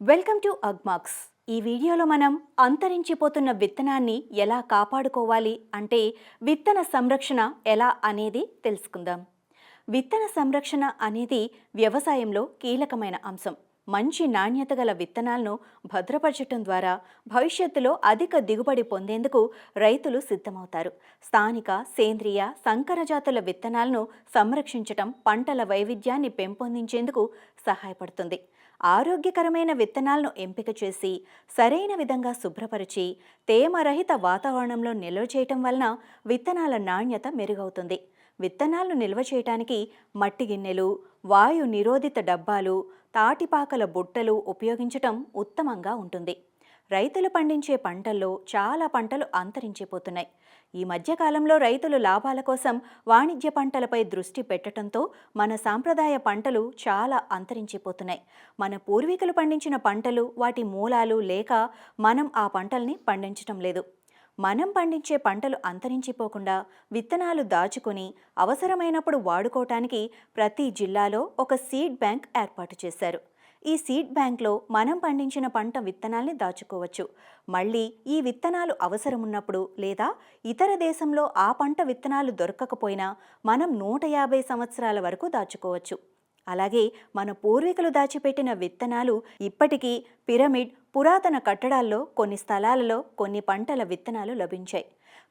Welcome to Agmax. ఈ వీడియోలో మనం అంతరించిపోతున్న విత్తనాన్ని ఎలా కాపాడుకోవాలి అంటే విత్తన సంరక్షణ ఎలా అనేది తెలుసుకుందాం. విత్తన సంరక్షణ అనేది వ్యవసాయంలో కీలకమైన అంశం. మంచి నాణ్యత గల విత్తనాలను భద్రపరచటం ద్వారా భవిష్యత్తులో అధిక దిగుబడి పొందేందుకు రైతులు సిద్ధమవుతారు. స్థానిక సేంద్రియ సంకరజాతుల విత్తనాలను సంరక్షించటం పంటల వైవిధ్యాన్ని పెంపొందించేందుకు సహాయపడుతుంది. ఆరోగ్యకరమైన విత్తనాలను ఎంపిక చేసి సరైన విధంగా శుభ్రపరిచి తేమరహిత వాతావరణంలో నిల్వ చేయటం వలన విత్తనాల నాణ్యత మెరుగవుతుంది. విత్తనాలను నిల్వ చేయటానికి మట్టి గిన్నెలు వాయు నిరోధిత డబ్బాలు తాటిపాకల బుట్టలు ఉపయోగించటం ఉత్తమంగా ఉంటుంది. రైతులు పండించే పంటల్లో చాలా పంటలు అంతరించిపోతున్నాయి. ఈ మధ్యకాలంలో రైతులు లాభాల కోసం వాణిజ్య పంటలపై దృష్టి పెట్టడంతో మన సాంప్రదాయ పంటలు చాలా అంతరించిపోతున్నాయి. మన పూర్వీకులు పండించిన పంటలు వాటి మూలాలు లేక మనం ఆ పంటల్ని పండించటం లేదు. మనం పండించే పంటలు అంతరించిపోకుండా విత్తనాలు దాచుకొని అవసరమైనప్పుడు వాడుకోవటానికి ప్రతి జిల్లాలో ఒక సీడ్ బ్యాంక్ ఏర్పాటు చేశారు. ఈ సీడ్ బ్యాంక్లో మనం పండించిన పంట విత్తనాల్ని దాచుకోవచ్చు. మళ్ళీ ఈ విత్తనాలు అవసరమున్నప్పుడు లేదా ఇతర దేశంలో ఆ పంట విత్తనాలు దొరకకపోయినా మనం నూట యాభై సంవత్సరాల వరకు దాచుకోవచ్చు. అలాగే మన పూర్వీకులు దాచిపెట్టిన విత్తనాలు ఇప్పటికీ పిరమిడ్ పురాతన కట్టడాల్లో కొన్ని స్థలాలలో కొన్ని పంటల విత్తనాలు లభించాయి.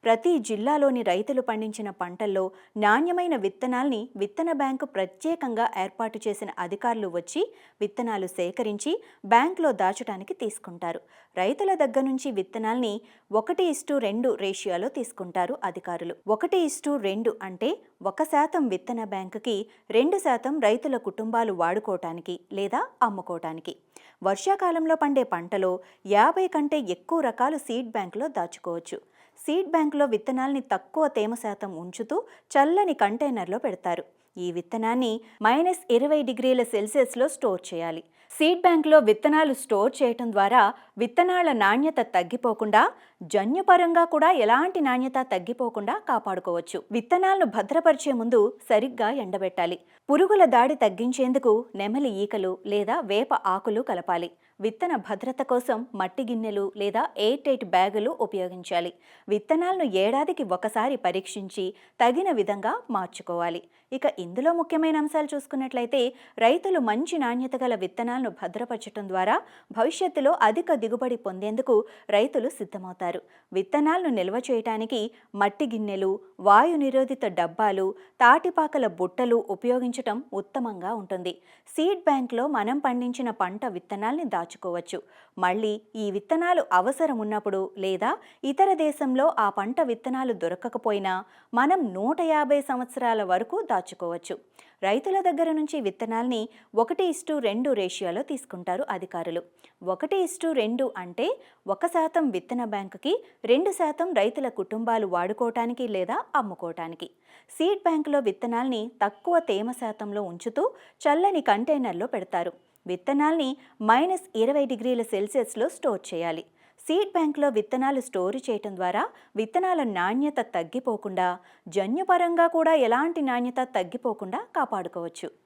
ప్రతి జిల్లాలోని రైతులు పండించిన పంటల్లో నాణ్యమైన విత్తనాల్ని విత్తన బ్యాంకు ప్రత్యేకంగా ఏర్పాటు చేసిన అధికారులు వచ్చి విత్తనాలు సేకరించి బ్యాంకులో దాచడానికి తీసుకుంటారు. రైతుల దగ్గర నుంచి విత్తనాల్ని ఒకటి ఇస్టు రెండు రేషియోలో తీసుకుంటారు అధికారులు. ఒకటి ఇస్టు రెండు అంటే ఒక శాతం విత్తన బ్యాంకుకి రెండు శాతం రైతుల కుటుంబాలు వాడుకోవటానికి లేదా అమ్ముకోవటానికి వర్షాకాలంలో పండే పంటలో యాభై కంటే ఎక్కువ రకాలు సీడ్ బ్యాంకులో దాచుకోవచ్చు. సీడ్ బ్యాంకులో విత్తనాల్ని తక్కువ తేమ శాతం ఉంచుతూ చల్లని కంటైనర్లో పెడతారు. ఈ విత్తనాన్ని మైనస్ ఇరవై డిగ్రీల సెల్సియస్లో స్టోర్ చేయాలి. సీడ్ బ్యాంక్లో విత్తనాలు స్టోర్ చేయటం ద్వారా విత్తనాల నాణ్యత తగ్గిపోకుండా జన్యుపరంగా కూడా ఎలాంటి నాణ్యత తగ్గిపోకుండా కాపాడుకోవచ్చు. విత్తనాలను భద్రపరిచే ముందు సరిగ్గా ఎండబెట్టాలి. పురుగుల దాడి తగ్గించేందుకు నెమలి ఈకలు లేదా వేప ఆకులు కలపాలి. విత్తన భద్రత కోసం మట్టి గిన్నెలు లేదా ఎయిర్ టైట్ బ్యాగులు ఉపయోగించాలి. విత్తనాలను ఏడాదికి ఒకసారి పరీక్షించి తగిన విధంగా మార్చుకోవాలి. ఇక ఇందులో ముఖ్యమైన అంశాలు చూసుకున్నట్లయితే రైతులు మంచి నాణ్యత గల విత్తనాలను భద్రపరచడం ద్వారా భవిష్యత్తులో అధిక దిగుబడి పొందేందుకు రైతులు సిద్ధమవుతారు. విత్తనాలను నిల్వ చేయటానికి మట్టి గిన్నెలు వాయు నిరోధిత డబ్బాలు తాటిపాకల బుట్టలు ఉపయోగించటం ఉత్తమంగా ఉంటుంది. సీడ్ బ్యాంక్లో మనం పండించిన పంట విత్తనాల్ని దా దాచుకోవచ్చు. మళ్ళీ ఈ విత్తనాలు అవసరం ఉన్నప్పుడు లేదా ఇతర దేశంలో ఆ పంట విత్తనాలు దొరకకపోయినా మనం నూట యాభై సంవత్సరాల వరకు దాచుకోవచ్చు. రైతుల దగ్గర నుంచి విత్తనాల్ని ఒకటి ఇస్టు రెండు రేషియోలో తీసుకుంటారు అధికారులు. ఒకటి ఇస్టు రెండు అంటే ఒక శాతం విత్తన బ్యాంకుకి రెండు శాతం రైతుల కుటుంబాలు వాడుకోవటానికి లేదా అమ్ముకోవటానికి. సీడ్ బ్యాంకులో విత్తనాల్ని తక్కువ తేమ శాతంలో ఉంచుతూ చల్లని కంటైనర్లో పెడతారు. విత్తనాల్ని మైనస్ ఇరవై డిగ్రీల సెల్సియస్లో స్టోర్ చేయాలి. సీడ్ బ్యాంక్లో విత్తనాలు స్టోర్ చేయటం ద్వారా విత్తనాల నాణ్యత తగ్గిపోకుండా జన్యుపరంగా కూడా ఎలాంటి నాణ్యత తగ్గిపోకుండా కాపాడుకోవచ్చు.